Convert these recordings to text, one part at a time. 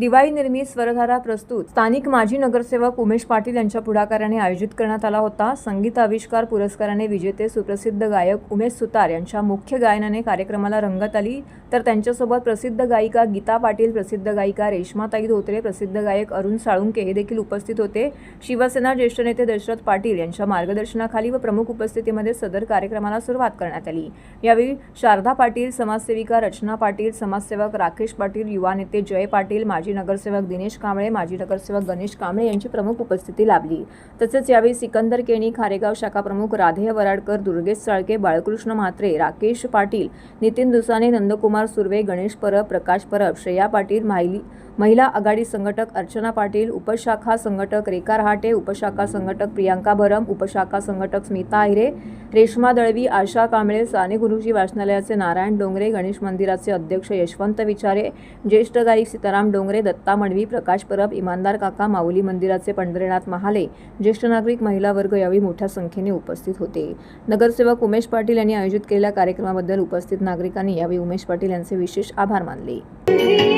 दिवाळी निर्मित स्वरधारा प्रस्तुत. स्थानिक माजी नगरसेवक उमेश पाटील यांच्या पुढाकाराने आयोजित करण्यात आला होता. संगीत आविष्कार पुरस्काराने विजेते सुप्रसिद्ध गायक उमेश सुतार यांच्या मुख्य गायनाने कार्यक्रमाला रंगत आली. तर त्यांच्यासोबत प्रसिद्ध गायिका गीता पाटील प्रसिद्ध गायिका रेश्माताई धोत्रे प्रसिद्ध गायक अरुण साळुंके हे देखील उपस्थित होते. शिवसेना ज्येष्ठ नेते दशरथ पाटील यांच्या मार्गदर्शनाखाली व प्रमुख उपस्थितीमध्ये सदर कार्यक्रमाला सुरुवात करण्यात आली. यावेळी शारदा पाटील समाजसेविका रचना पाटील समाजसेवक राकेश पाटील युवा नेते जय पाटील माजी नगरसेवक दिनेश कांबळे माजी नगरसेवक गणेश कांबळे यांची प्रमुख उपस्थिती लाभली. तसेच यावेळी सिकंदर केणी खारेगाव शाखा प्रमुख राधेय वराडकर दुर्गेश साळके बाळकृष्ण म्हात्रे राकेश पाटील नितीन दुसाने नंदकुमार सुर्वे गणेश परब प्रकाश परब श्रेया पाटील माहिली महिला आघाडी संघटक अर्चना पाटील उपशाखा संघटक रेखा रहाटे उपशाखा संघटक प्रियांका भरम उपशाखा संघटक स्मिता आहिरे रेश्मा दळवी आशा कांबळे साने गुरुजी वाचनालयाचे नारायण डोंगरे गणेश मंदिराचे अध्यक्ष यशवंत विचारे ज्येष्ठ गायक सीताराम डोंगरे दत्ता मंडवी प्रकाश परब इमानदार काका माऊली मंदिराचे पंढरीनाथ महाले ज्येष्ठ नागरिक महिला वर्ग यावेळी मोठ्या संख्येने उपस्थित होते. नगरसेवक उमेश पाटील यांनी आयोजित केलेल्या कार्यक्रमाबद्दल उपस्थित नागरिकांनी यावेळी उमेश पाटील यांचे विशेष आभार मानले.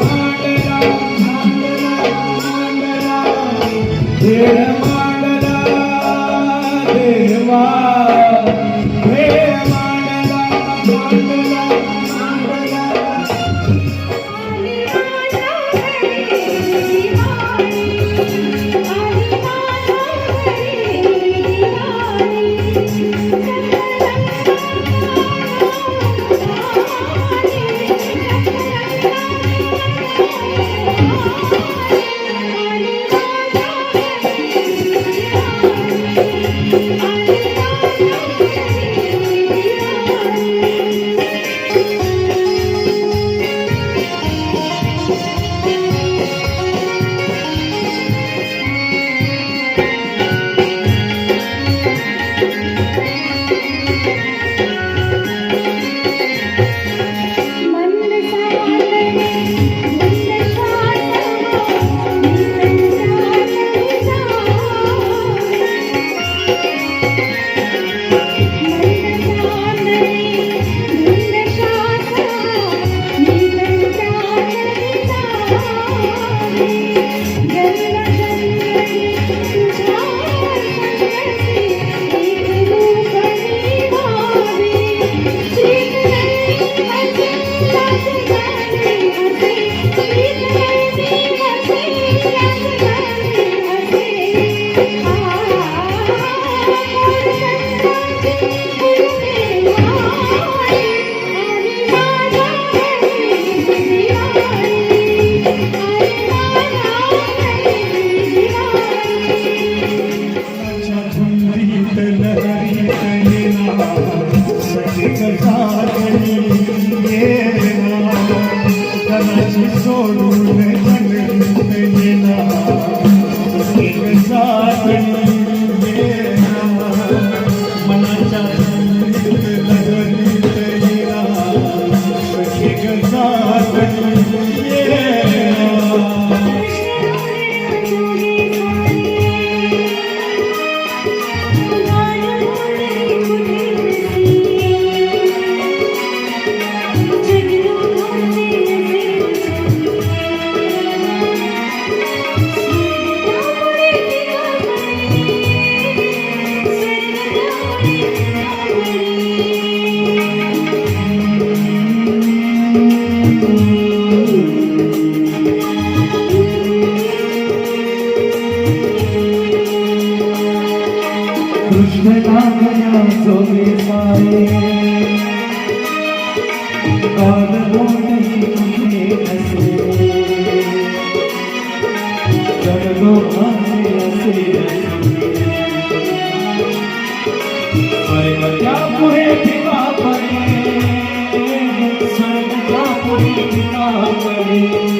Música मनाच्या संगीत চলে পায়ে কাঁদবো নেই হাসে কাঁদবো হাসে হাসে স্বর্গ যা পুরে ফিকা পড়ে স্বর্গ যা পুরে ফিকা পড়ে